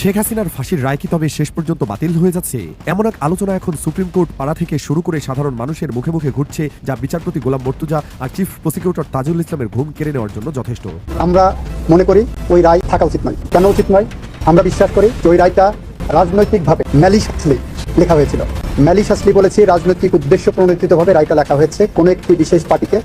শেখ হাসিনার ফাঁসির রায় কি তবে শেষ পর্যন্ত বাতিল হয়ে যাচ্ছে? এমন এক আলোচনা এখন সুপ্রিম কোর্ট পাড়া থেকে শুরু করে সাধারণ মানুষের মুখে মুখে ঘুরছে, যা বিচারপতি গোলাম মর্তুজা আর চিফ প্রসিকিউটর তাজুল ইসলামের ঘুম কেড়ে নেওয়ার জন্য যথেষ্ট। আমরা মনে করি ওই রায় থাকা উচিত নয়। কেন উচিত নয়? আমরা বিশ্বাস করি যে ওই রায়টা রাজনৈতিকভাবে ম্যালিশাসলি লেখা হয়েছিল। ম্যালিশাসলি বলেছি, রাজনৈতিক উদ্দেশ্য প্রণোদিতভাবে রায়টা লেখা হয়েছে। কোনো একটি বিশেষ পার্টিকে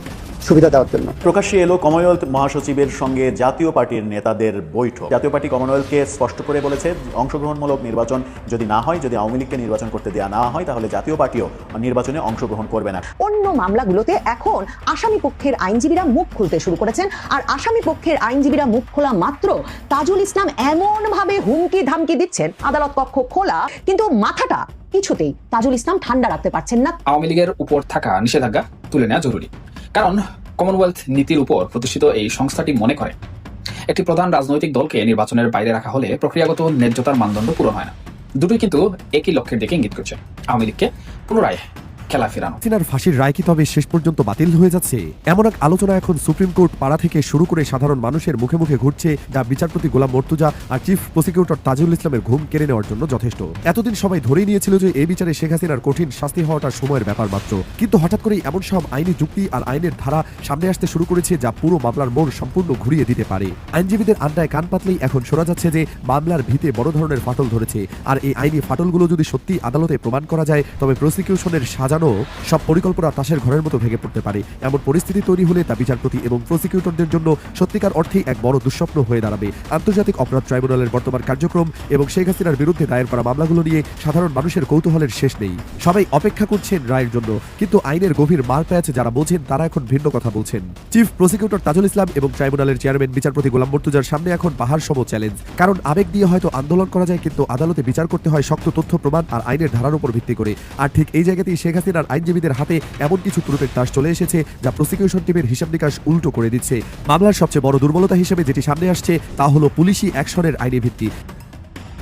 সুবিধা দেওয়ার জন্য। প্রকাশ্যে এলো কমনওয়েলথ মহাসচিবের সঙ্গে জাতীয় পার্টির নেতাদের বৈঠক। জাতীয় পার্টি কমনওয়েলথকে স্পষ্ট করে বলেছে অংশগ্রহণমূলক নির্বাচন যদি না হয় যদি আওয়ামী লীগকে নির্বাচন করতে দেওয়া না হয় তাহলে জাতীয় পার্টিও নির্বাচনে অংশগ্রহণ করবে না। অন্য মামলাগুলোতে এখন আসামি পক্ষের আইনজীবীরা মুখ খুলতে শুরু করেছেন আর আসামি পক্ষের আইনজীবীরা মুখ খোলা মাত্র তাজুল ইসলাম এমন ভাবে হুমকি ধামকি দিচ্ছেন। আদালত কক্ষ খোলা কিন্তু মাথাটা কিছুতেই তাজুল ইসলাম ঠান্ডা রাখতে পারছেন না। আওয়ামী লীগের উপর থাকা নিষেধাজ্ঞা তুলে নেওয়া জরুরি। কারণ কমনওয়েলথ নীতির উপর প্রতিষ্ঠিত এই সংস্থাটি মনে করে। একটি প্রধান রাজনৈতিক দলকে নির্বাচনের বাইরে রাখা হলে প্রক্রিয়াগত ন্যায্যতার মানদণ্ড পূরণ হয় না। দুটোই কিন্তু একই লক্ষ্যের দিকে ইঙ্গিত করছে। আওয়ামী লীগকে পুনরায় খেলা ফেরানো। হাসিনার ফাঁসির রায় কি তবে শেষ পর্যন্ত বাতিল হয়ে যাচ্ছে? এমন এক আলোচনা এখন সুপ্রিম কোর্ট পাড়া থেকে শুরু করে সাধারণ মানুষের মুখে মুখে ঘুরছে যা বিচারপতি গোলাম মর্তুজা আর চিফ প্রসিকিউটর তাজুল ইসলামের ঘুম কেড়ে নেওয়ার জন্য যথেষ্ট। এতদিন সবাই ধরেই নিয়েছিল যে এই বিচারে শেখ হাসিনার কঠিন শাস্তি হওয়াটা সময়ের ব্যাপার মাত্র। কিন্তু হঠাৎ করে এমন সব আইনি যুক্তি আর আইনের ধারা সামনে আসতে শুরু করেছে যা পুরো মামলার মোড় সম্পূর্ণ ঘুরিয়ে দিতে পারে। আইনজীবীদের আড্ডায় কান পাতলেই এখন শোনা যাচ্ছে যে মামলার ভিতে বড় ধরনের ফাটল ধরেছে। আর এই আইনি ফাটলগুলো যদি সত্যি আদালতে প্রমাণ করা যায়, তবে প্রসিকিউশনের সাজানো সব পরিকল্পনা তাসের ঘরের মতো ভেঙে পড়তে পারে। এমন পরিস্থিতি তৈরি হলে তা বিচারপতি এবং প্রসিকিউটরদের জন্য সত্যিকার অর্থেই এক বড় দুঃস্বপ্ন হয়ে দাঁড়াবে। আন্তর্জাতিক অপরাধ ট্রাইব্যুনালের বর্তমান কার্যক্রম এবং শেখ হাসিনার বিরুদ্ধে দায়ের করা মামলাগুলো নিয়ে সাধারণ মানুষের কৌতূহলের শেষ নেই। সবাই অপেক্ষা করছেন রায়ের জন্য, কিন্তু আইনের গভীর মার প্যাচ যারা বোঝেন তারা এখন ভিন্ন কথা বলছেন। চিফ প্রসিকিউটর তাজুল ইসলাম এবং ট্রাইব্যুনালের চেয়ারম্যান বিচারপতি গোলাম মর্তুজার সামনে এখন পাহাড় সম চ্যালেঞ্জ। কারণ আবেগ দিয়ে হয়তো আন্দোলন করা যায়, কিন্তু আদালতে বিচার করতে হয় শক্ত তথ্য প্রমাণ আর আইনের ধারার উপর ভিত্তি করে। আর ঠিক এই জায়গাতেই শেখ হাসিনার আইনজীবীদের হাতে এমন কিছু ত্রুটের তাস চলে এসেছে যা প্রসিকিউশন টিমের হিসাব নিকাশ উল্টো করে দিচ্ছে। মামলার সবচেয়ে বড় দুর্বলতা হিসেবে যেটি সামনে আসছে তা হলো পুলিশি অ্যাকশনের আইনি ভিত্তি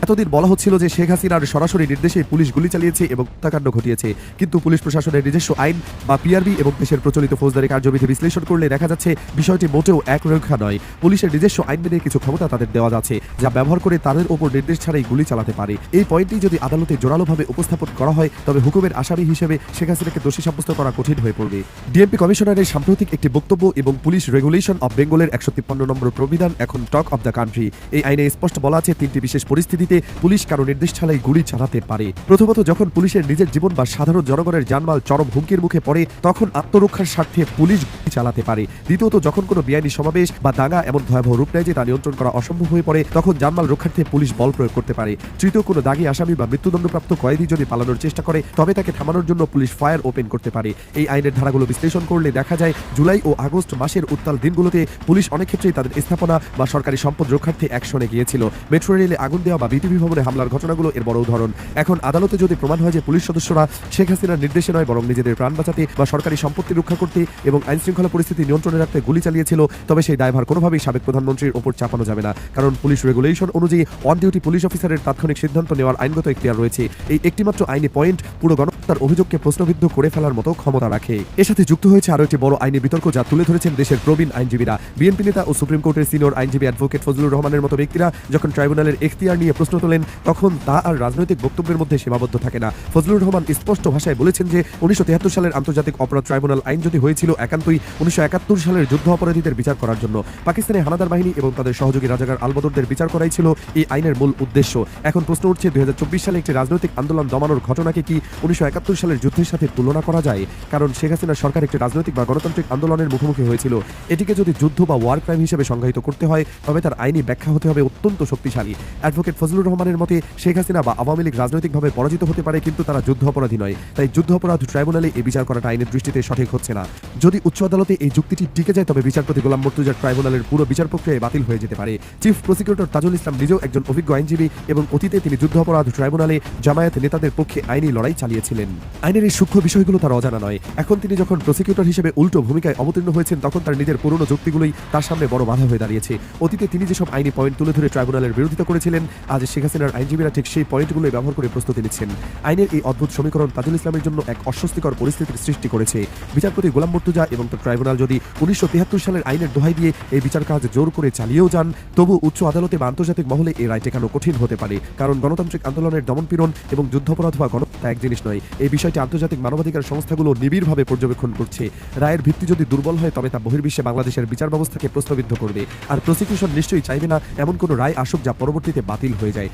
এতদিন বলা হচ্ছিল যে শেখ হাসিনার সরাসরি নির্দেশে পুলিশ গুলি চালিয়েছে এবং হত্যাকাণ্ড ঘটিয়েছে। কিন্তু পুলিশ প্রশাসনের নিজস্ব আইন বা পিআরবি এবং দেশের প্রচলিত ফৌজদারি কার্যবিধি বিশ্লেষণ করলে দেখা যাচ্ছে বিষয়টি মোটেও একরেখা নয়। পুলিশের নিজস্ব আইন মেনে কিছু ক্ষমতা তাদের দেওয়া যাচ্ছে, যা ব্যবহার করে তাদের ওপর নির্দেশ ছাড়াই গুলি চালাতে পারে। এই পয়েন্টটি যদি আদালতে জোরালোভাবে উপস্থাপন করা হয়, তবে হুকুমের আসামি হিসেবে শেখ হাসিনাকে দোষী সাব্যস্ত করা কঠিন হয়ে পড়বে। ডিএমপি কমিশনারের সাম্প্রতিক একটি বক্তব্য এবং পুলিশ রেগুলেশন অব বেঙ্গলের একশো তিপ্পান্ন নম্বর প্রবিধান এখন টক অব দ্য কান্ট্রি। এই আইনে স্পষ্ট বলা আছে তিনটি বিশেষ পরিস্থিতিতে পুলিশ কারও নির্দেশ ছাড়াই গুলি চালাতে পারে। প্রথমত যখন পুলিশের নিজের জীবন বা সাধারণ জনগণের জানমাল চরম হুমকির মুখে পড়ে, তখন আত্মরক্ষার স্বার্থে পুলিশ গুলি চালাতে পারে। দ্বিতীয়ত, যখন কোনো বেআইনি সমাবেশ বা দাঙ্গা এমন ভয়াবহ রূপ নেয় যে তা নিয়ন্ত্রণ করা অসম্ভব হয়ে পড়ে, তখন জানমাল রক্ষার্থে পুলিশ বল প্রয়োগ করতে পারে। তৃতীয়, কোনো দাগি আসামি বা মৃত্যুদণ্ডপ্রাপ্ত কয়েদি যদি পালানোর চেষ্টা করে, তবে তাকে থামানোর জন্য পুলিশ ফায়ার ওপেন করতে পারে। এই আইনের ধারাগুলো বিশ্লেষণ করলে দেখা যায়, জুলাই ও আগস্ট মাসের উত্তাল দিনগুলোতে পুলিশ অনেক ক্ষেত্রেই তাদের স্থাপনা বা সরকারি সম্পদ রক্ষার্থে অ্যাকশনে গিয়েছিল। মেট্রো রেলে আগুন দেওয়া বা বিটিভি ভবনে হামলার ঘটনাগুলো এর বড় উদাহরণ। এখন আদালতে যদি প্রমাণ হয় যে পুলিশ সদস্যরা শেখ হাসিনার নির্দেশে নয়, বরং নিজেদের প্রাণ বাঁচাতে বা সরকারি সম্পত্তি রক্ষা করতে এবং আইন শৃঙ্খলা পরিস্থিতি নিয়ন্ত্রণে রাখতে গুলি চালিয়েছিল, তবে সেই দায়ভার কোনোভাবেই সাবেক প্রধানমন্ত্রীর ওপর চাপানো যাবে না। কারণ পুলিশ রেগুলেশন অনুযায়ী অন ডিউটি পুলিশ অফিসারের তাৎক্ষণিক সিদ্ধান্ত নেওয়ার আইনগত এখতিয়ার রয়েছে। এই একটিমাত্র আইনি পয়েন্ট পুরো গণহত্যার অভিযোগকে প্রশ্নবিদ্ধ করে ফেলার মতো ক্ষমতা রাখে। এর সাথে যুক্ত হয়েছে আরও একটি বড় আইনি বিতর্ক যা তুলে ধরেছেন দেশের প্রবীণ আইনজীবীরা। বিএনপি নেতা ও সুপ্রিম কোর্টের সিনিয়র আইনজীবী অ্যাডভোকেট ফজলুর রহমানের মতো ব্যক্তিরা যখন ট্রাইব্যুনালের এখতিয়ার নিয়ে প্রশ্ন তোলেন, তখন তা আর রাজনৈতিক বক্তব্যের মধ্যে সীমাবদ্ধ থাকে না। ফজলুর রহমান স্পষ্ট ভাষায় বলেছেন যে, উনিশশো সালের আন্তর্জাতিক অপরাধ ট্রাইব্যুনাল আইন যদি হয়েছিল, একান্তই উনিশশো একাত্তর সালের যুদ্ধ অপরাধীদের বিচার করার জন্য। পাকিস্তানের হানাদার বাহিনী এবং তাদের সহযোগী রাজাকার আলবদরদের বিচার করাই ছিল এই আইনের মূল উদ্দেশ্য। এখন প্রশ্ন উঠছে, দুই হাজার চব্বিশ সালে একটি রাজনৈতিক আন্দোলন দমানোর ঘটনাকে কি উনিশশো সালের যুদ্ধের সাথে তুলনা করা যায়, কারণ শেখ হাসিনার সরকার একটি রাজনৈতিক বা গণতান্ত্রিক আন্দোলনের মুখোমুখি হয়েছিল। এটিকে যদি যুদ্ধ বা ওয়ার ক্রাইম হিসেবে সংজ্ঞায়িত করতে হয়, তবে তার আইনি ব্যাখ্যা হতে হবে অত্যন্ত শক্তিশালী। অ্যাডভোকেট ফজলুর রহমানের মতে, শেখ হাসিনা বা আওয়ামী লীগ রাজনৈতিকভাবে পরাজিত হতে পারে, কিন্তু তারা যুদ্ধ অপরাধী নয়। তাই যুদ্ধ অপরাধ ট্রাইব্যুনালে এই বিচার করাটা আইনের দৃষ্টিতে সঠিক হচ্ছে না। যদি উচ্চ আদালতে এই যুক্তিটি টিকে যায়, তবে বিচারপতি গোলাম মর্তুজার ট্রাইব্যুনালের পুরো বিচার প্রক্রিয়ায় বাতিল হয়ে যেতে পারে। চিফ প্রসিকিউটর তাজুল ইসলাম নিজেও একজন অভিজ্ঞ আইনজীবী এবং অতীতে তিনি যুদ্ধ অপরাধ ট্রাইব্যুনালে জামায়াত নেতাদের পক্ষে আইনি লড়াই চালিয়েছিলেন। করেছেন আইনের এই সূক্ষ্ম বিষয়গুলো তার অজানা নয়। এখন তিনি যখন প্রসিকিউটর হিসেবে উল্টো ভূমিকায় অবতীর্ণ হয়েছেন, তখন তার নিজের পুরনো যুক্তিগুলোই তার সামনে বড় বাধা হয়ে দাঁড়িয়েছে। অতীতে তিনি যেসব আইনি পয়েন্ট তুলে ধরে ট্রাইব্যুনালের বিরোধিতা করেছিলেন, আজ শেখ হাসিনার আইনজীবীরা ঠিক সেই পয়েন্টগুলোই ব্যবহার করে প্রস্তুতি নিচ্ছেন। আইনের এই অদ্ভুত সমীকরণ তাজুল ইসলামের জন্য এক অস্বস্তিকর পরিস্থিতির সৃষ্টি করেছে। বিচারপতি গোলাম মর্তুজা এবং তার ট্রাইব্যুনাল যদি উনিশশো সালের আইনের দোহাই দিয়ে এই বিচার কাজ জোর করে চালিয়েও যান, তবু উচ্চ আদালতে বা আন্তর্জাতিক মহলে এই রায় টেকানো কঠিন হতে পারে। কারণ গণতান্ত্রিক আন্দোলনের দমনপীড়ন এবং যুদ্ধাপরাধ বা গণহত্যা এক জিনিস নয়। এই বিষয়টি আন্তর্জাতিক মানবাধিকার সংস্থাগুলো নিবিড়ভাবে পর্যবেক্ষণ করছে। রায়ের ভিত্তি যদি দুর্বল হয়, তবে তা বহির্বিশ্বে বাংলাদেশের বিচার ব্যবস্থাকে প্রশ্নবিদ্ধ করবে। আর প্রসিকিউশন নিশ্চয়ই চাইবে না, এমন কোনো রায় আসুক যা পরবর্তীতে বাতিল হয়ে যায়।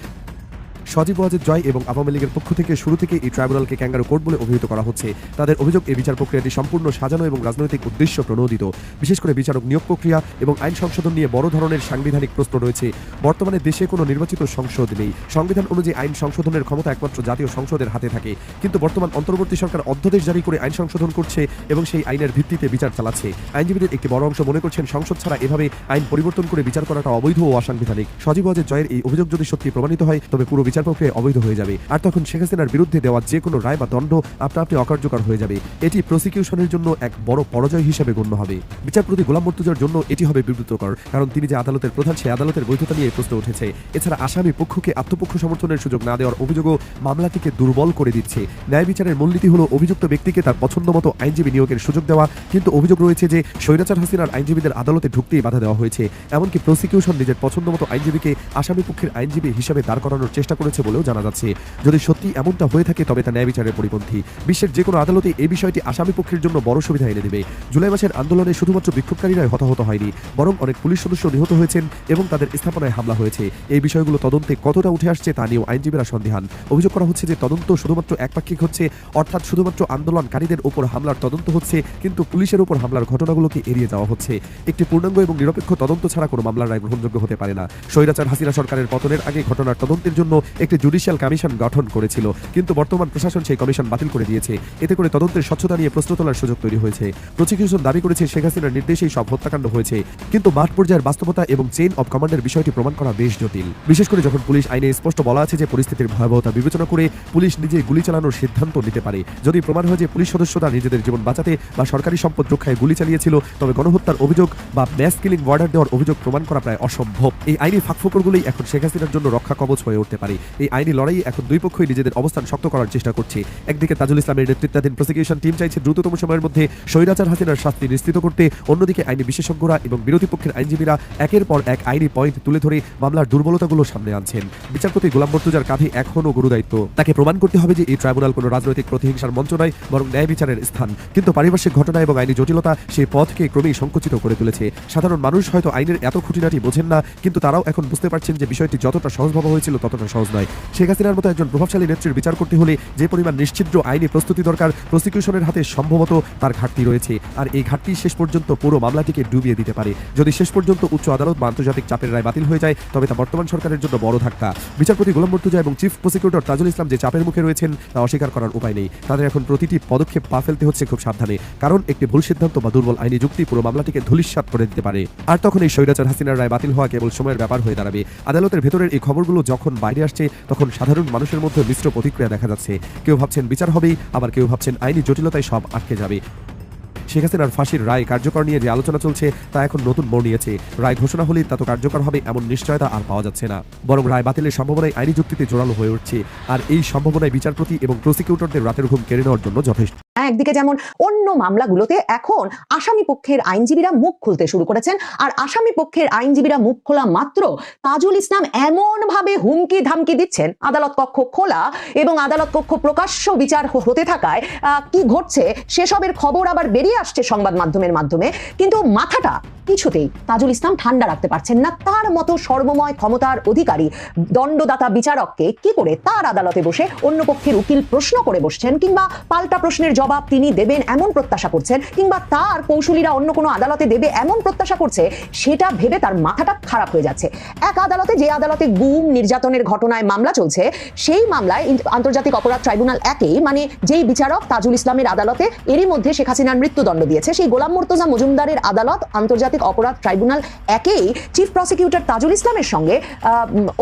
সজীব ওয়াজেদ জয় এবং আওয়ামী লীগের পক্ষ থেকে শুরু থেকে এই ট্রাইব্যুনালকে ক্যাঙ্গারু কোর্ট বলে অভিহিত করা হচ্ছে। তাদের অভিযোগ, এই বিচার প্রক্রিয়াটি সম্পূর্ণ সাজানো এবং রাজনৈতিক উদ্দেশ্য প্রণোদিত। বিশেষ করে বিচারক নিয়োগ প্রক্রিয়া এবং আইন সংশোধন নিয়ে বড় ধরনের সাংবিধানিক প্রশ্ন রয়েছে। বর্তমানে দেশে কোনো নির্বাচিত সংসদ নেই। সংবিধান অনুযায়ী আইন সংশোধনের ক্ষমতা একমাত্র জাতীয় সংসদের হাতে থাকে। কিন্তু বর্তমান অন্তর্বর্তী সরকার অধ্যাদেশ জারি করে আইন সংশোধন করছে এবং সেই আইনের ভিত্তিতে বিচার চালাচ্ছে। আইনজীবীদের একটি বড় অংশ মনে করছেন, সংসদ ছাড়া এভাবে আইন পরিবর্তন করে বিচার করাটা অবৈধ ও অসাংবিধানিক। সজীব ওয়াজেদ জয়ের এই অভিযোগ যদি সত্যি প্রমাণিত হয়, তবে পুরো বিচার প্রক্রিয়া অবৈধ হয়ে যাবে। আর তখন শেখ হাসিনার বিরুদ্ধে দেওয়া যে কোনো রায় বা দণ্ড আপনা আপনি অকার্যকর হয়ে যাবে। এটি প্রসিকিউশনের জন্য এক বড় পরাজয় হিসেবে গণ্য হবে। বিচারপতি গোলাম মর্তুজার জন্য এটি হবে বিব্রতকর, কারণ তিনি যে আদালতের প্রধান, সেই আদালতের বৈধতা নিয়ে প্রশ্ন উঠেছে। এছাড়া আসামি পক্ষকে আত্মপক্ষ সমর্থনের সুযোগ না দেওয়ার অভিযোগও মামলাটিকে দুর্বল করে দিচ্ছে। ন্যায় বিচারের মূলনীতি হলো অভিযুক্ত ব্যক্তিকে তার পছন্দ মতো আইনজীবী নিয়োগের সুযোগ দেওয়া। কিন্তু অভিযোগ রয়েছে যে, স্বৈরাচার হাসিনার আইনজীবীদের আদালতে ঢুকতেই বাধা দেওয়া হয়েছে। এমনকি প্রসিকিউশন নিজের পছন্দ মতো আইনজীবীকে আসামি পক্ষের আইনজীবী হিসাবে দাঁড় করানোর চেষ্টা করেছে বলেও জানা যাচ্ছে। যদি সত্যি এমনটা হয়ে থাকে, তবে তা ন্যায় বিচারের পরিপন্থী। বিশ্বের যে কোনো আদালতে এই বিষয়টি আসামি পক্ষের জন্য বড় সুবিধা এনে দেবে। জুলাই মাসের আন্দোলনে শুধুমাত্র বিক্ষোভকারীরাই হতাহত হয়নি, বরং অনেক পুলিশ সদস্য নিহত হয়েছেন এবং তাদের স্থাপনায় হামলা হয়েছে। এই বিষয়গুলো তদন্তে কতটা উঠে আসছে তা নিয়েও আইনজীবীরা সন্দেহান। অভিযোগ করা হচ্ছে যে তদন্ত শুধুমাত্র একপাক্ষিক হচ্ছে, অর্থাৎ শুধুমাত্র আন্দোলনকারীদের উপর হামলার তদন্ত হচ্ছে, কিন্তু পুলিশের উপর হামলার ঘটনাগুলোকে এড়িয়ে যাওয়া হচ্ছে। একটি পূর্ণাঙ্গ এবং নিরপেক্ষ তদন্ত ছাড়া কোনো মামলার রায় গ্রহণযোগ্য হতে পারে না। স্বৈরাচার হাসিনা সরকারের পতনের আগে ঘটনার তদন্তের জন্য একটি জুডিশিয়াল কমিশন গঠন করেছিল। কিন্তু বর্তমান প্রশাসন সেই কমিশন বাতিল করে দিয়েছে। এতে করে তদন্তের স্বচ্ছতা নিয়ে প্রশ্ন তোলার সুযোগ তৈরি হয়েছে। প্রসিকিউশন দাবি করেছে শেখ হাসিনার নির্দেশেই সব হত্যাকাণ্ড হয়েছে। কিন্তু মাঠ পর্যায়ের বাস্তবতা এবং চেইন অব কমান্ডের বিষয়টি প্রমাণ করা বেশ জটিল। বিশেষ করে যখন পুলিশ আইনে স্পষ্ট বলা আছে যে পরিস্থিতির ভয়াবহতা বিবেচনা করে পুলিশ নিজেই গুলি চালানোর সিদ্ধান্ত নিতে পারে। যদি প্রমাণ হয় যে পুলিশ সদস্যরা নিজেদের জীবন বাঁচাতে বা সরকারি সম্পদ রক্ষায় গুলি চালিয়েছিল, তবে গণহত্যার অভিযোগ বা ম্যাস কিলিং ওয়ার্ডার দেওয়ার অভিযোগ প্রমাণ করা প্রায় অসম্ভব। এই আইনি ফাঁকফোকরগুলোই এখন শেখ হাসিনার জন্য রক্ষা কবচ হয়ে উঠতে পারে। এই আইনি লড়াই এখন দুই পক্ষই নিজেদের অবস্থান শক্ত করার চেষ্টা করছে। একদিকে তাজুল ইসলামের নেতৃত্বাধীন প্রসিকিউশন টিম চাইছে দ্রুততম সময়ের মধ্যে স্বৈরাচার হাসিনার শাস্তি নিশ্চিত করতে, অন্যদিকে আইনি বিশেষজ্ঞরা এবং বিরোধী পক্ষের আইনজীবীরা একের পর এক আইনি পয়েন্ট তুলে ধরে মামলার দুর্বলতাগুলো সামনে আনছেন। বিচারপতি গোলাম মর্তুজার কাঁধে এখনও গুরুদায়িত্ব। তাকে প্রমাণ করতে হবে যে এই ট্রাইব্যুনাল কোনো রাজনৈতিক প্রতিহিংসার মঞ্চ নয়, বরং ন্যায় বিচারের স্থান। কিন্তু পারিপার্শ্বিক ঘটনা এবং আইনি জটিলতা সেই পথকে ক্রমেই সংকুচিত করে তুলেছে। সাধারণ মানুষ হয়তো আইনের এত খুঁটিনাটি বোঝেন না, কিন্তু তারাও এখন বুঝতে পারছেন যে বিষয়টি যতটা সহজভাবে হয়েছিল ততটা সহজ নয়। শেখ হাসিনার মতো একজন প্রভাবশালী নেত্রীর বিচার করতে হলে যে পরিমাণ নিশ্চিদ্র আইনি প্রস্তুতি দরকার, প্রসিকিউশনের হাতে সম্ভবত তার ঘাটতি রয়েছে। আর এই ঘাটতি শেষ পর্যন্ত পুরো মামলাটিকে ডুবিয়ে দিতে পারে। যদি শেষ পর্যন্ত উচ্চ আদালত বা আন্তর্জাতিক চাপের রায় বাতিল হয়ে যায়, তবে তা বর্তমান সরকারের জন্য বড় ধাক্কা। বিচারপতি গোলাম মর্তুজা এবং চিফ প্রসিকিউটর তাজুল ইসলাম যে চাপের মুখে রয়েছেন, তা অস্বীকার করার উপায় নেই। তাদের এখন প্রতিটি পদক্ষেপ পা ফেলতে হচ্ছে খুব সাবধানে। কারণ একটি ভুল সিদ্ধান্ত বা দুর্বল আইনি যুক্তি পুরো মামলাটিকে ধূলিসাৎ করে দিতে পারে। আর তখন এই স্বৈরাচার হাসিনার রায় বাতিল হওয়া কেবল সময়ের ব্যাপার হয়ে দাঁড়াবে। আদালতের ভেতরের এই খবরগুলো যখন বাইরে আসছে তখন সাধারণ মানুষের মধ্যে মিশ্র প্রতিক্রিয়া দেখা যাচ্ছে। কেউ ভাবছেন বিচার হবেই, আবার কেউ ভাবছেন আইনি জটিলতায় সব আটকে যাবে। শেখ হাসিনার ফাঁসির রায় কার্যকর নিয়ে যে আলোচনা চলছে, তা এখন নতুন মোড় নিয়েছে। রায় ঘোষণা হলেই তা তো কার্যকর হবে এমন নিশ্চয়তা আর পাওয়া যাচ্ছে না। বরং রায় বাতিলের সম্ভাবনায় আইনি যুক্তিতে জোরালো হয়ে উঠছে। আর এই সম্ভাবনায় বিচারপতি এবং প্রসিকিউটরদের রাতের ঘুম কেড়ে নেওয়ার জন্য যথেষ্ট। একদিকে যেমন অন্য মামলাগুলোতে এখন আসামি পক্ষের আইনজীবীরা মুখ খুলতে শুরু করেছেন, আর আসামি পক্ষের আইনজীবীরা মুখ খোলা মাত্র তাজুল ইসলাম এমন ভাবে হুমকি ধামকি দিচ্ছেন, আদালত কক্ষ খোলা এবং আদালত কক্ষ প্রকাশ্য বিচার হতে থাকায় কি ঘটছে সেসবের খবর আবার বেরিয়ে আসছে সংবাদ মাধ্যমের মাধ্যমে, কিন্তু মাথাটা কিছুতেই তাজুল ইসলাম ঠান্ডা রাখতে পারছেন না। তার মতো সর্বময় ক্ষমতার অধিকারী দণ্ডদাতা বিচারককে কি করে তার আদালতে বসে অন্য পক্ষের উকিল প্রশ্ন করে বসছেন কিংবা পাল্টা প্রশ্নের জবাব জবাব তিনি দেবেন এমন প্রত্যাশা করছেন, কিংবা তার কৌশলীরা অন্য কোনো আদালতে দেবে এমন প্রত্যাশা করছে, সেটা ভেবে তার মাথাটা খারাপ হয়ে যাচ্ছে। এক আদালতে যে আদালতে গুম, নির্যাতনের ঘটনায় মামলা চলছে, সেই মামলায় আন্তর্জাতিক অপরাধ ট্রাইব্যুনাল একেই মানে যেই বিচারক তাজুল ইসলামের আদালতে, এরই মধ্যে শেখ হাসিনার মৃত্যুদণ্ড দিয়েছে। সেই গোলাম মুর্তজা মজুমদারের আদালত আন্তর্জাতিক অপরাধ ট্রাইব্যুনাল একেই চিফ প্রসিকিউটর তাজুল ইসলামের সঙ্গে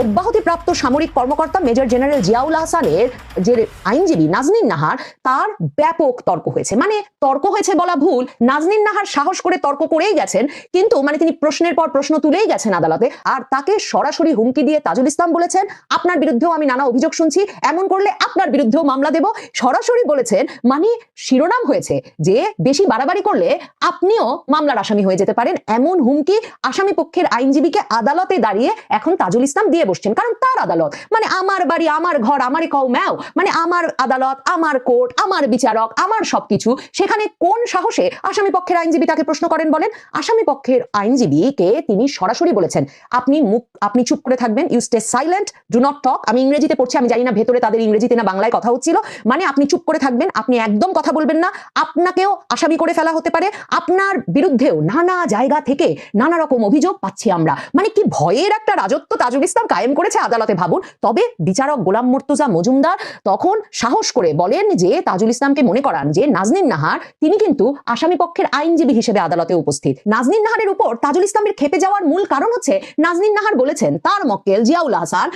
অব্যাহতিপ্রাপ্ত সামরিক কর্মকর্তা মেজর জেনারেল জিয়াউল হাসানের যে আইনজীবী নাজনীন নাহার, তার ব্যাপক তর্ক হয়েছে। মানে তর্ক হয়েছে বলা ভুল, নাজনীন নাহার সাহস করে তর্ক করেই গেছেন, কিন্তু মানে তিনি প্রশ্নের পর প্রশ্ন তুলেই গেছেন আদালতে। আর তাকে সরাসরি হুমকি দিয়ে তাজুল ইসলাম বলেছেন, আপনার বিরুদ্ধেও আমি নানা অভিযোগ শুনছি, এমন করলে আপনার বিরুদ্ধেও মামলা দেব। সরাসরি বলেছেন মানে শিরোনাম হয়েছে যে বেশি বাড়াবাড়ি করলে আপনিও মামলার আসামি হয়ে যেতে পারেন। এমন হুমকি আসামি পক্ষের আইনজীবীকে আদালতে দাঁড়িয়ে এখন তাজুল ইসলাম দিয়ে বসছেন। কারণ তার আদালত মানে আমার বাড়ি, আমার ঘর, আমারই কও ম্যাও মানে আমার আদালত, আমার কোর্ট, আমার বিচারক আমার সবকিছু, সেখানে কোন সাহসে আসামি পক্ষের আইনজীবী তাকে প্রশ্ন করেন বলেন? আসামি পক্ষের আইনজীবীকে তিনি সরাসরি বলেছেন। আপনি মুখ, আপনি চুপ করে থাকবেন you stay silent do not talk আমি ইংরেজিতে পড়ছি, আমি জানি না ভেতরে তাদের ইংরেজিতে না বাংলায় কথা হচ্ছিল। মানে আপনি চুপ করে থাকবেন, আপনি একদম কথা বলবেন না, আপনাকেও আসামি করে ফেলা হতে পারে। আপনার বিরুদ্ধেও নানা জায়গা থেকে নানা রকম অভিযোগ পাচ্ছি আমরা। মানে কি ভয়ের একটা রাজত্ব তাজুল ইসলাম কায়েম করেছে আদালতে ভাবুন? তবে বিচারক গোলাম মুর্তুজা মজুমদার তখন সাহস করে বলেন যে তাজুল ইসলামকে মনে করান যে নাজনীন নাহার, তিনি কিন্তু আসামি পক্ষের আইনজীবী হিসেবে আদালতে উপস্থিত। নাজনীন নাহারের উপর তাজুল ইসলামের খেপে যাওয়ার মূল কারণ হচ্ছে নাজনীন নাহার বলেছেন, তার মক্কেল জিয়াউল হাসান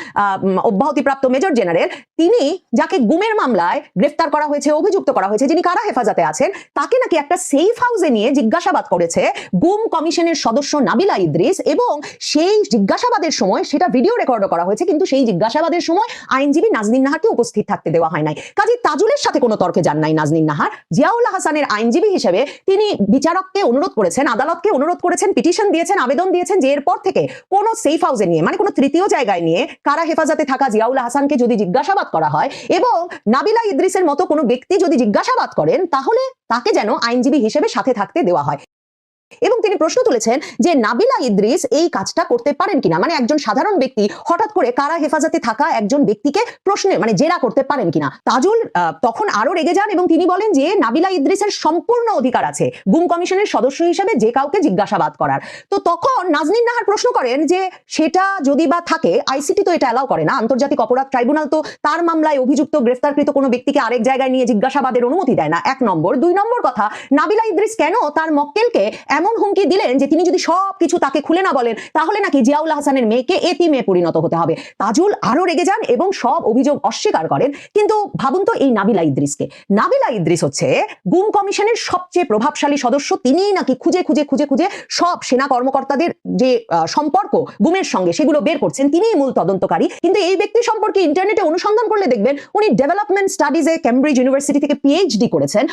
অব্যাহতিপ্রাপ্ত মেজর জেনারেল, তিনি যাকে গুমের মামলায় গ্রেফতার করা হয়েছে, অভিযুক্ত করা হয়েছে, যিনি কারা হেফাজতে আছেন, তাকে নাকি একটা সেফ হাউসে নিয়ে জিজ্ঞাসাবাদ করেছে গুম কমিশনের সদস্য নাবিলা ইদ্রিস এবং সেই জিজ্ঞাসাবাদের সময় সেটা ভিডিও রেকর্ডও করা হয়েছে, কিন্তু সেই জিজ্ঞাসাবাদের সময় আইনজীবী নাজনীন নাহারকে উপস্থিত থাকতে দেওয়া হয় নাই। কাজী তাজুলের সাথে কোনো তর্কে যান নাই নাজনীন নাহার জিয়াউল হাসানের আইনজীবী হিসেবে তিনি বিচারককে অনুরোধ করেছেন, আদালতকে অনুরোধ করেছেন, পিটিশন দিয়েছেন, আবেদন দিয়েছেন যে এরপর থেকে কোনো সেফ হাউসে নিয়ে মানে কোনো তৃতীয় জায়গায় নিয়ে কারা হেফাজতে থাকা জিয়াউল হাসানকে যদি জিজ্ঞাসাবাদ করা হয় এবং নাবিলা ইদ্রিসের মতো কোনো ব্যক্তি যদি জিজ্ঞাসাবাদ করেন, তাহলে তাকে যেন আইনজীবী হিসেবে সাথে থাকতে দেওয়া হয়। এবং তিনি প্রশ্ন তুলেছেন যে নাবিলা ইদ্রিস এই কাজটা করতে পারেন কিনা? মানে একজন সাধারণ ব্যক্তি হঠাৎ করে কারা হেফাজতে থাকা একজন ব্যক্তিকে প্রশ্নে মানে জেরা করতে পারেন কিনা? তাজুল তখন আরও রেগে যান এবং তিনি বলেন যে নাবিলা ইদ্রিসের সম্পূর্ণ অধিকার আছে। গুম কমিশনের সদস্য হিসেবে যে কাউকে জিজ্ঞাসাবাদ করার। তো তখন নাজনীন নাহার প্রশ্ন করেন যে সেটা যদি বা থাকে, আইসিটি তো এটা অ্যালাউ করে না। আন্তর্জাতিক অপরাধ ট্রাইব্যুনাল তো তার মামলায় অভিযুক্ত, গ্রেফতারকৃত কোনো ব্যক্তিকে আরেক জায়গায় নিয়ে জিজ্ঞাসাবাদের অনুমতি দেয় না। এক নম্বর। দুই নম্বর কথা, নাবিলা ইদ্রিস কেন তার মক্কেলকে এমন হুমকি দিলেন যে তিনি যদি সব কিছু তাকে খুলে না বলেন, তাহলে নাকি জিয়াউল হাসানের মেয়েকে এতিমে পরিণত হতে হবে। তাজুল আরও রেগে যান এবং সব অভিযোগ অস্বীকার করেন। কিন্তু ভাবুন তো এই নাবিলা ইদ্রিসকে। নাবিলা ইদ্রিস হচ্ছে গুম কমিশনের সবচেয়ে প্রভাবশালী সদস্য। তিনিই নাকি খুঁজে খুঁজে খুঁজে খুঁজে সব সেনা কর্মকর্তাদের যে সম্পর্ক গুমের সঙ্গে সেগুলো বের করছেন। তিনিই মূল তদন্তকারী। কিন্তু এই ব্যক্তি সম্পর্কে ইন্টারনেটে অনুসন্ধান করলে দেখবেন উনি ডেভেলপমেন্ট স্টাডিজে ক্যামব্রিজ ইউনিভার্সিটি থেকে পিএইচডি করেছেন।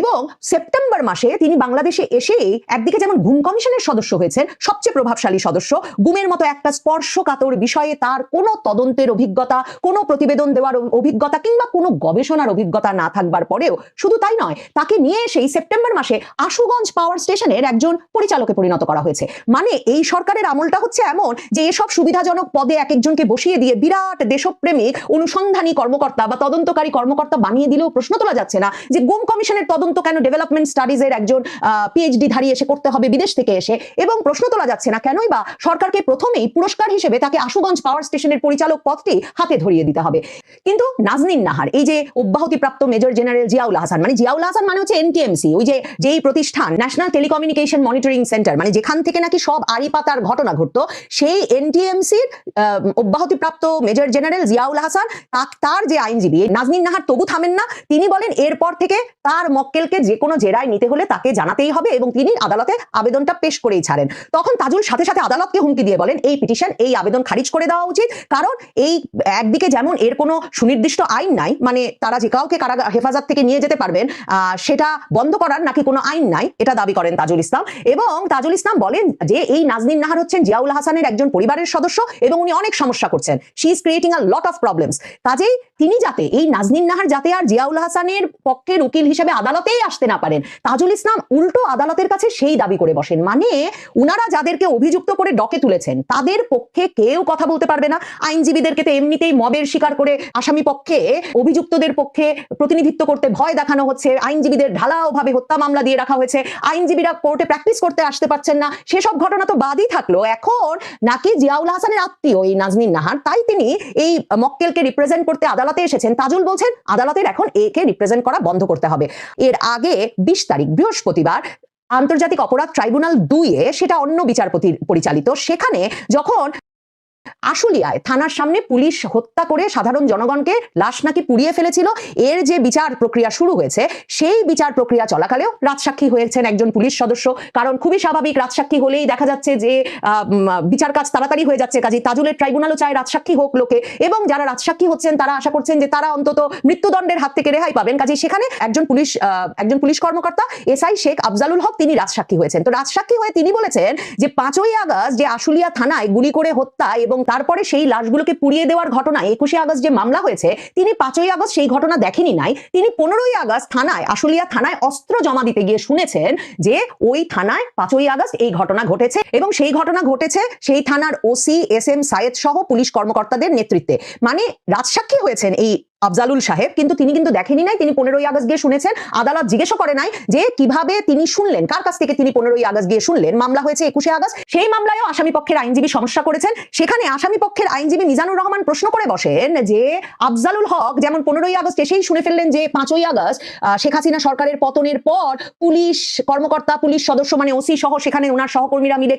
এবং সেপ্টেম্বর মাসে তিনি বাংলাদেশে এসেই একদিকে যেমন গুম কমিশনের সদস্য হয়েছেন, সবচেয়ে প্রভাবশালী সদস্য, গুমের মতো একটা স্পর্শকাতর বিষয়ে তার কোনো তদন্তের অভিজ্ঞতা, কোনো প্রতিবেদন দেওয়ার অভিজ্ঞতা কিংবা কোনো গবেষণার অভিজ্ঞতা না থাকবার পরেও শুধু তাই নয়, তাকে নিয়ে এসেই সেপ্টেম্বর মাসে আশুগঞ্জ পাওয়ার স্টেশনের একজন পরিচালকে পরিণত করা হয়েছে। মানে এই সরকারের আমলটা হচ্ছে এমন যে এসব সুবিধাজনক পদে এক একজনকে বসিয়ে দিয়ে বিরাট দেশপ্রেমিক অনুসন্ধানী কর্মকর্তা বা তদন্তকারী কর্মকর্তা বানিয়ে দিলেও প্রশ্ন তোলা যাচ্ছে না যে গুম কমিশনের তদন্ত কেন ডেভেলপমেন্ট স্টাডিজের একজন পিএইচডি ধারী এসে করতে হবে বিদেশ থেকে এসে। এবং প্রশ্ন তোলা যাচ্ছে না কেনই বা সরকারকে প্রথমেই পুরস্কার হিসেবে তাকে আশুগঞ্জ পাওয়ার স্টেশনের পরিচালক পদটি হাতে ধরিয়ে দিতে হবে। কিন্তু নাজনীন নাহার, এই যে অব্যাহতিপ্রাপ্ত মেজর জেনারেল জিয়াউল হাসান মানে জিয়াউল হাসান মানে হচ্ছে এনটিএমসি, ওই যে যেই প্রতিষ্ঠান ন্যাশনাল টেলিকমিউনিকেশন মনিটরিং সেন্টার মানে যেখান থেকে নাকি সব আড়ি পাতার ঘটনা ঘটতো, সেই এনটিএমসির অব্যাহতিপ্রাপ্ত মেজর জেনারেল জিয়াউল হাসান তার যে আইনজীবী নাজনীন নাহার তবু থামেন না। তিনি বলেন, এরপর থেকে তার মক্কেলকে যে কোনো জেরায় নিতে হলে তাকে জানাতেই হবে এবং তিনি আদালতে আবেদনটা পেশ করেই ছাড়েন। তখন তাজুল সাথে সাথে আদালতকে হুমকি দিয়ে বলেন, এই পিটিশন, এই আবেদন খারিজ করে দেওয়া উচিত। কারণ এই একদিকে যেমন এর কোনো সুনির্দিষ্ট আইন নাই মানে তারা যে কাউকে কারাগার হেফাজত থেকে নিয়ে যেতে পারবেন সেটা বন্ধ করার নাকি কোনো আইন নাই, এটা দাবি করেন তাজুল ইসলাম। এবং তাজুল ইসলাম বলেন যে, এই নাজনীন নাহার হচ্ছেন জিয়াউল হাসানের একজন পরিবারের সদস্য এবং উনি অনেক সমস্যা করছেন। She is creating a lot of problems কাজেই তিনি যাতে এই নাজনীন নাহার যাতে আর জিয়াউল হাসানের পক্ষের উকিল হিসেবে আদালতেই আসতে না পারেন। তাজুল ইসলাম উল্টো আদালতের কাছে আছে সেই দাবি করে বসেন। মানে উনারা যাদেরকে অভিযুক্ত করে ডকে তুলেছেন, তাদের পক্ষে কেউ কথা বলতে পারবে না। আইনজীবীদেরকে তো এমনিতেই মবের শিকার করে আসামি পক্ষে অভিযুক্তদের পক্ষে প্রতিনিধিত্ব করতে ভয় দেখানো হচ্ছে। আইনজীবীদের ঢালাও ভাবে হত্যা মামলা দিয়ে রাখা হয়েছে। আইনজীবীরা কোর্টে প্র্যাকটিস করতে আসতে পারছেন না। সেসব ঘটনা তো বাদই থাকল। এখন নাকি জিয়াউল হাসানের আত্মীয় এই নাজনীন নাহার, তাই তিনি এই মক্কেলকে রিপ্রেজেন্ট করতে আদালতে এসেছেন। তাজুল বলছেন, আদালতের এখন একে রিপ্রেজেন্ট করা বন্ধ করতে হবে। এর আগে বিশ তারিখ, বৃহস্পতিবার আন্তর্জাতিক অপরাধ ট্রাইব্যুনাল দুইয়ে সেটা অন্য বিচারপতির পরিচালিত। সেখানে যখন আশুলিয়ায় থানার সামনে পুলিশ হত্যা করে সাধারণ জনগণকে লাশ নাকি পুড়িয়ে ফেলেছিল, এর যে বিচার প্রক্রিয়া শুরু হয়েছে, সেই বিচার প্রক্রিয়া চলাকালেও রাজসাক্ষী হয়েছেন একজন পুলিশ সদস্য। কারণ খুবই স্বাভাবিক, রাজসাক্ষী হলেই দেখা যাচ্ছে যে বিচার কাজ তাড়াতাড়ি হয়ে যাচ্ছে। কাজে তাজুলের ট্রাইব্যুনালও চায় রাজসাক্ষী হোক লোকে। এবং যারা রাজসাক্ষী হচ্ছেন, তারা আশা করছেন যে, তারা অন্তত মৃত্যুদণ্ডের হাত থেকে রেহাই পাবেন। কাজে সেখানে একজন পুলিশ একজন পুলিশ কর্মকর্তা, এসআই শেখ আফজালুল হক তিনি রাজসাক্ষী হয়েছেন। তো রাজসাক্ষী হয়ে তিনি বলেছেন যে, পাঁচই আগস্ট যে আশুলিয়া থানায় গুলি করে হত্যা এবং তারপরে সেই লাশগুলোকে পুড়িয়ে দেওয়ার ঘটনা একুশে আগস্ট যে মামলা হয়েছে, তিনি পাঁচই আগস্ট সেই ঘটনা দেখেনি নাই। তিনি পনেরোই আগস্ট থানায়, আশুলিয়া থানায় অস্ত্র জমা দিতে গিয়ে শুনেছেন যে ওই থানায় পাঁচই আগস্ট এই ঘটনা ঘটেছে এবং সেই ঘটনা ঘটেছে সেই থানার ওসি, এস এম সায়েদ সহ পুলিশ কর্মকর্তাদের নেতৃত্বে। মানে রাজসাক্ষী হয়েছেন এই আফজালুল সাহেব, কিন্তু তিনি কিন্তু দেখেনি নাই, তিনি পনেরোই আগস্ট গিয়ে শুনেছেন। আদালত জিজ্ঞেস করে নাই যে কীভাবে তিনি শুনলেন, কার কাছ থেকে তিনি পনেরোই আগস্ট গিয়ে শুনলেন। মামলা হয়েছে একুশে আগস্ট, সেই মামলায়ও আসামি পক্ষের আইনজীবী সমস্যা করেছেন। সেখানে আসামি পক্ষের আইনজীবী মিজানুর রহমান প্রশ্ন করে বসেন যে আফজালুল হক যেমন পনেরোই আগস্ট এসেই শুনে ফেললেন যে পাঁচই আগস্ট শেখ হাসিনা সরকারের পতনের পর পুলিশ কর্মকর্তা, পুলিশ সদস্য মানে ওসি সহ সেখানে ওনার সহকর্মীরা মিলে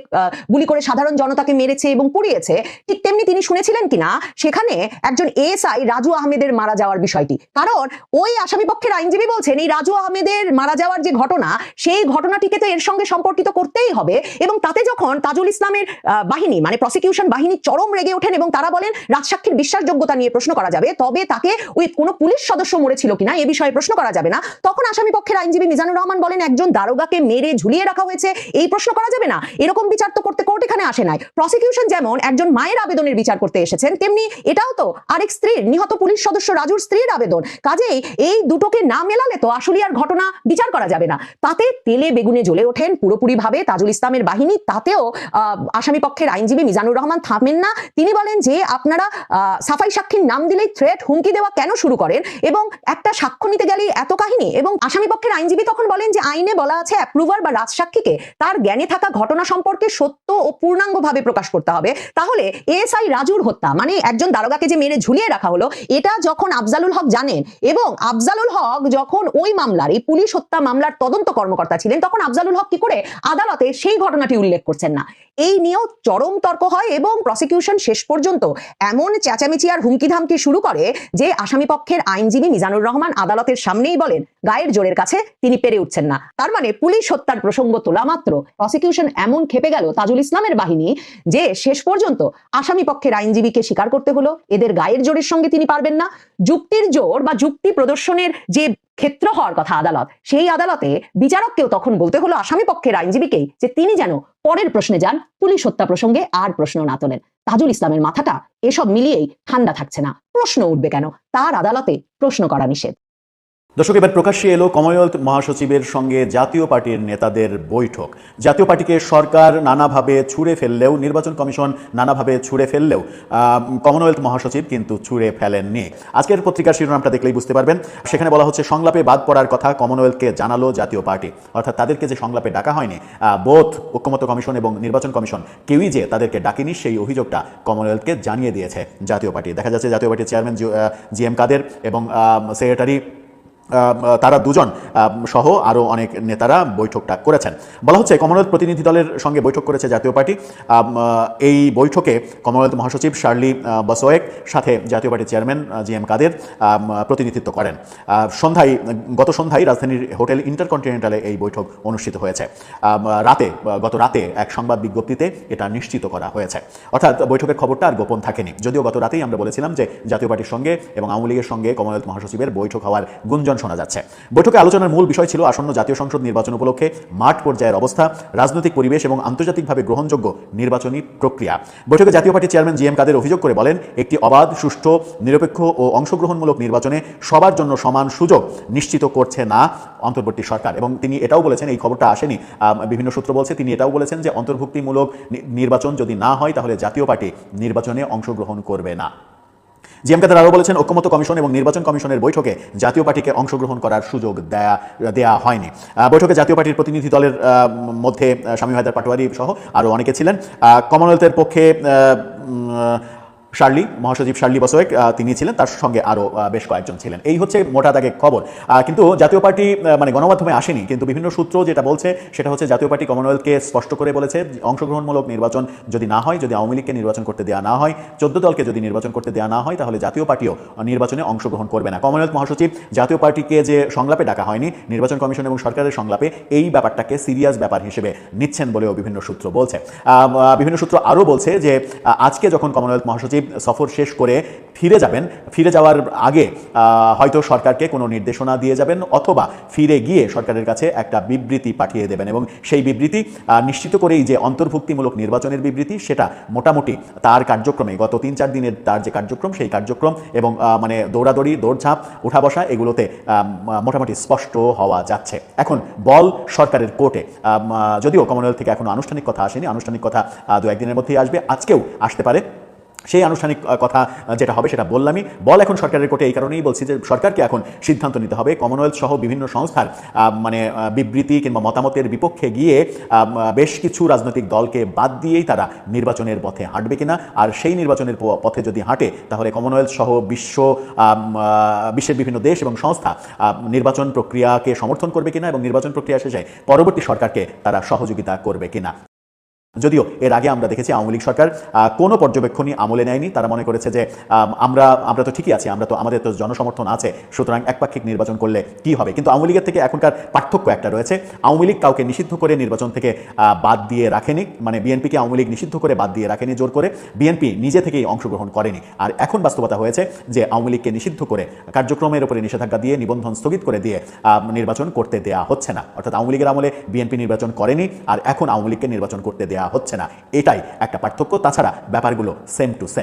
গুলি করে সাধারণ জনতাকে মেরেছে এবং পুড়িয়েছে। ঠিক তেমনি তিনি শুনেছিলেন কিনা, সেখানে একজন এএসআই রাজু আহমেদের মারা যাওয়ার বিষয়টি। কারণ ওই আসামি পক্ষের আইনজীবী বলছেন, এই রাজু আহমেদের মারা যাওয়ার যে ঘটনা, সেই ঘটনাটিকে তো এর সঙ্গে সম্পর্কিত করতেই হবে এবং তাতে যখন তাজুল ইসলামের বাহিনী মানে প্রসিকিউশন বাহিনী চরম রেগে ওঠেন এবং তারা বলেন, রাজসাক্ষীর বিশ্বাসযোগ্যতা নিয়ে প্রশ্ন করা যাবে, তবে তাকে ওই কোনো পুলিশ সদস্য মরেছিল কিনা, এ বিষয়ে প্রশ্ন করা যাবে না। তখন আসামি পক্ষের আইনজীবী মিজানুর রহমান বলেন, একজন দারোগাকে মেরে ঝুলিয়ে রাখা হয়েছে, এই প্রশ্ন করা যাবে না। এরকম বিচার তো করতে কোর্ট এখানে আসে নাই। প্রসিকিউশন যেমন একজন মায়ের আবেদনের বিচার করতে এসেছেন, তেমনি এটাও তো আরেক স্ত্রীর নিহত পুলিশ সদস্য রাজুর স্ত্রীর আবেদন। কাজেই এই দুটোকে না মেলালে তো আসলিয়ার ঘটনা বিচার করা যাবে না। তাতে তেলে বেগুনে জ্বলে ওঠেন পুরোপুরি ভাবে তাজুল ইসলামের বাহিনী। তাতেও আসামি পক্ষের আইনজীবী মিজানুর রহমান থামেন না। তিনি বলেন যে, আপনারা সাফাই সাক্ষীর নাম দিলেই থ্রেট হুমকি দেওয়া কেন শুরু করেন? এবং একটা সাক্ষ্য নিতে গেলেই এত কাহিনী। এবং আসামি পক্ষের আইনজীবী তখন বলেন যে, আইনে বলা আছে অ্যাপ্রুভার বা রাজসাক্ষীকে তার জ্ঞানে থাকা ঘটনা সম্পর্কে সত্য ও পূর্ণাঙ্গভাবে প্রকাশ করতে হবে। তাহলে এএসআই রাজুর হত্যা মানে একজন দারোগাকে যে মেরে ঝুলিয়ে রাখা হলো, এটা যখন আফজালুল হক জানেন এবং আফজালুল হক যখন ওই মামলার, এই পুলিশ হত্যা মামলার তদন্ত কর্মকর্তা ছিলেন, তখন আফজালুল হক কি করে আদালতে সেই ঘটনাটি উল্লেখ করছেন না। এই নিয়েও চরম তর্ক হয় এবং প্রসিকিউশন শেষ পর্যন্ত এমন চেঁচামেচি আর হুমকি ধামকি শুরু করে যে আসামি পক্ষের আইনজীবী মিজানুর রহমান আদালতের সামনেই বলেন, গায়ের জোরের কাছে তিনি পেরে উঠছেন না। তার মানে পুলিশ হত্যার প্রসঙ্গ তোলা মাত্র। প্রসিকিউশন এমন খেপে গেল তাজুল ইসলামের বাহিনী যে শেষ পর্যন্ত আসামি পক্ষের আইনজীবীকে স্বীকার করতে হলো। এদের গায়ের জোরের সঙ্গে তিনি পারবেন না। যুক্তির জোর বা যুক্তি প্রদর্শনের যে ক্ষেত্র হওয়ার কথা আদালত, সেই আদালতে বিচারককেও তখন বলতে হলো আসামি পক্ষের আইনজীবীকেই যে তিনি যেন পরের প্রশ্নে যান, পুলিশ হত্যা প্রসঙ্গে আর প্রশ্ন না তোলেন। তাজুল ইসলামের মাথাটা এসব মিলিয়েই ঠান্ডা থাকছে না। প্রশ্ন উঠবে কেন? তার আদালতে প্রশ্ন করা নিষেধ। দর্শক, এবার প্রকাশ্যে এলো কমনওয়েলথ মহাসচিবের সঙ্গে জাতীয় পার্টির নেতাদের বৈঠক। জাতীয় পার্টিকে সরকার নানাভাবে ছুঁড়ে ফেললেও, নির্বাচন কমিশন নানাভাবে ছুঁড়ে ফেললেও কমনওয়েলথ মহাসচিব কিন্তু ছুঁড়ে ফেলেননি। আজকের পত্রিকার শিরোনামটা দেখলেই বুঝতে পারবেন। সেখানে বলা হচ্ছে, সংলাপে বাদ পড়ার কথা কমনওয়েলথকে জানালো জাতীয় পার্টি। অর্থাৎ তাদেরকে যে সংলাপে ডাকা হয়নি বোধ ঐক্যমত কমিশন এবং নির্বাচন কমিশন, কেউই যে তাদেরকে ডাকেনি, সেই অভিযোগটা কমনওয়েলথকে জানিয়ে দিয়েছে জাতীয় পার্টি। দেখা যাচ্ছে, জাতীয় পার্টির চেয়ারম্যান জি এম কাদের এবং সেক্রেটারি তারা দুজন সহ আরও অনেক নেতারা বৈঠকটা করেছেন। বলা হচ্ছে, কমনওয়েলথ প্রতিনিধি দলের সঙ্গে বৈঠক করেছে জাতীয় পার্টি। এই বৈঠকে কমনওয়েলথ মহাসচিব শার্লি বসোয়েক সাথে জাতীয় পার্টির চেয়ারম্যান জি এম কাদের প্রতিনিধিত্ব করেন। সন্ধ্যায়, গত সন্ধ্যায় রাজধানীর হোটেল ইন্টারকন্টিনেন্টালে এই বৈঠক অনুষ্ঠিত হয়েছে। রাতে গত রাতে এক সংবাদ বিজ্ঞপ্তিতে এটা নিশ্চিত করা হয়েছে। অর্থাৎ বৈঠকের খবরটা আর গোপন থাকেনি। যদিও গত রাতেই আমরা বলেছিলাম যে জাতীয় পার্টির সঙ্গে এবং আওয়ামী লীগের সঙ্গে কমনওয়েলথ মহাসচিবের বৈঠক হওয়ার গুঞ্জন শোনা যাচ্ছে। বৈঠকে আলোচনার মূল বিষয় ছিল আসন্ন জাতীয় সংসদ নির্বাচন উপলক্ষে মাঠ পর্যায়ের অবস্থা, রাজনৈতিক পরিবেশ এবং আন্তর্জাতিকভাবে গ্রহণযোগ্য নির্বাচনী প্রক্রিয়া। বৈঠকে জাতীয় পার্টির চেয়ারম্যান জি এম কাদের অভিযোগ করে বলেন, একটি অবাধ, সুষ্ঠু, নিরপেক্ষ ও অংশগ্রহণমূলক নির্বাচনে সবার জন্য সমান সুযোগ নিশ্চিত করছে না অন্তর্বর্তী সরকার। এবং তিনি এটাও বলেছেন, এই খবরটা আসেনি। বিভিন্ন সূত্র বলছে, তিনি এটাও বলেছেন যে অন্তর্ভুক্তিমূলক নির্বাচন যদি না হয়, তাহলে জাতীয় পার্টি নির্বাচনে অংশগ্রহণ করবে না। জিএম কাদের আরও বলেছেন ঐক্যমত কমিশন এবং নির্বাচন কমিশনের বৈঠকে জাতীয় পার্টিকে অংশগ্রহণ করার সুযোগ দেয়া দেয়া হয়নি। বৈঠকে জাতীয় পার্টির প্রতিনিধি দলের মধ্যে স্বামী হায়দার পাটোয়ারি সহ আরও অনেকে ছিলেন। কমনওয়েলথের পক্ষে শার্লি, মহাসচিব শার্লি বসোয়েক তিনি ছিলেন। তার সঙ্গে আরও বেশ কয়েকজন ছিলেন। এই হচ্ছে মোটা দাগে খবর। কিন্তু জাতীয় পার্টি মানে গণমাধ্যমে আসেনি, কিন্তু বিভিন্ন সূত্র যেটা বলছে, সেটা হচ্ছে জাতীয় পার্টি কমনওয়েলথকে স্পষ্ট করে বলেছে, অংশগ্রহণমূলক নির্বাচন যদি না হয়, যদি আওয়ামী লীগকে নির্বাচন করতে দেওয়া না হয়, চোদ্দ দলকে যদি নির্বাচন করতে দেওয়া না হয়, তাহলে জাতীয় পার্টিও নির্বাচনে অংশগ্রহণ করবে না। কমনওয়েলথ মহাসচিব, জাতীয় পার্টিকে যে সংলাপে ডাকা হয়নি, নির্বাচন কমিশন এবং সরকারের সংলাপে এই ব্যাপারটাকে সিরিয়াস ব্যাপার হিসেবে নিচ্ছেন বলেও বিভিন্ন সূত্র বলছে। বিভিন্ন সূত্র আরও বলছে যে আজকে যখন কমনওয়েলথ মহাসচিব সফর শেষ করে ফিরে যাবেন। ফিরে যাওয়ার আগে হয়তো সরকারকে কোনো নির্দেশনা দিয়ে যাবেন অথবা ফিরে গিয়ে সরকারের কাছে একটা বিবৃতি পাঠিয়ে দেবেন এবং সেই বিবৃতি নিশ্চিত করেই যে অন্তর্ভুক্তিমূলক নির্বাচনের বিবৃতি, সেটা মোটামুটি তার কার্যক্রমে গত তিন চার দিনের তার যে কার্যক্রম, সেই কার্যক্রম এবং মানে দৌড়াদৌড়ি, দৌড়ঝাঁপ উঠা বসা এগুলোতে মোটামুটি স্পষ্ট হওয়া যাচ্ছে। এখন বল সরকারের কোর্টে যদিও কমনওয়েলথ থেকে এখনও আনুষ্ঠানিক কথা আসেনি, আনুষ্ঠানিক কথা দু একদিনের মধ্যেই আসবে, আজকেও আসতে পারে। সেই আনুষ্ঠানিক কথা যেটা হবে সেটা বললামই। বল এখন সরকারের কোর্টে এই কারণেই বলছি যে সরকারকে এখন সিদ্ধান্ত নিতে হবে। কমনওয়েলথ সহ বিভিন্ন সংস্থার মানে বিবৃতি কিংবা মতামতের বিপক্ষে গিয়ে বেশ কিছু রাজনৈতিক দলকে বাদ দিয়েই তারা নির্বাচনের পথে হাঁটবে কিনা। আর সেই নির্বাচনের পথে যদি হাঁটে, তাহলে কমনওয়েলথ সহ বিশ্ব বিশ্বের বিভিন্ন দেশ এবং সংস্থা নির্বাচন প্রক্রিয়াকে সমর্থন করবে কিনা এবং নির্বাচন প্রক্রিয়া শেষে পরবর্তী সরকারকে তারা সহযোগিতা করবে কিনা। যদিও এর আগে আমরা দেখেছি আওয়ামী লীগ সরকার কোনো পর্যবেক্ষণই আমলে নেয়নি। তারা মনে করেছে যে আমরা আমরা তো ঠিকই আছি, আমরা তো, আমাদের তো জনসমর্থন আছে, সুতরাং একপাক্ষিক নির্বাচন করলে কি হবে? কিন্তু আওয়ামী লীগের থেকে এখনকার পার্থক্য একটা রয়েছে। আওয়ামী লীগ কাউকে নিষিদ্ধ করে নির্বাচন থেকে বাদ দিয়ে রাখেনি। মানে বিএনপিকে আওয়ামী লীগ নিষিদ্ধ করে, বাদ দিয়ে রাখেনি জোর করে। বিএনপি নিজে থেকেই অংশগ্রহণ করেনি। আর এখন বাস্তবতা হয়েছে যে, আওয়ামী লীগকে নিষিদ্ধ করে কার্যক্রমের উপরে নিষেধাজ্ঞা দিয়ে, নিবন্ধন স্থগিত করে দিয়ে নির্বাচন করতে দেয়া হচ্ছে না। অর্থাৎ আওয়ামী লীগের আমলে বিএনপি নির্বাচন করেনি, আর এখন আওয়ামী লীগকে নির্বাচন করতে হচ্ছে না। এটাই একটা পার্থক্য। তাছাড়া ব্যাপারগুলো সেম টু সেম